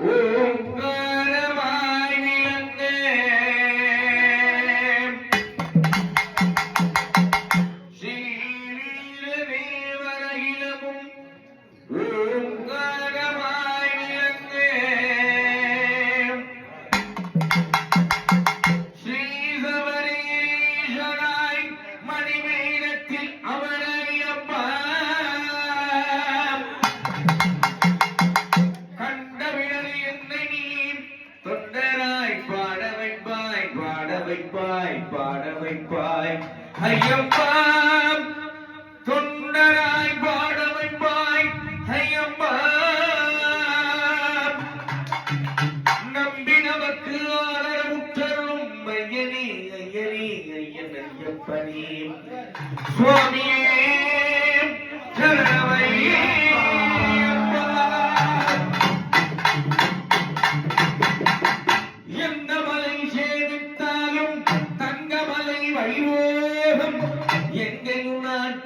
ஓ வைப்பாய் பாட வைப்பாய். ஐயப்பா தொண்டராய் பாட வைப்பாய். ஐயப்பா நம்பி நமக்கு ஆதரவுற்றரும் ஐயனே ஐயனே ஐயன் ஐயப்பனே. சுவாமியே வைரோகம் எங்கள் நான்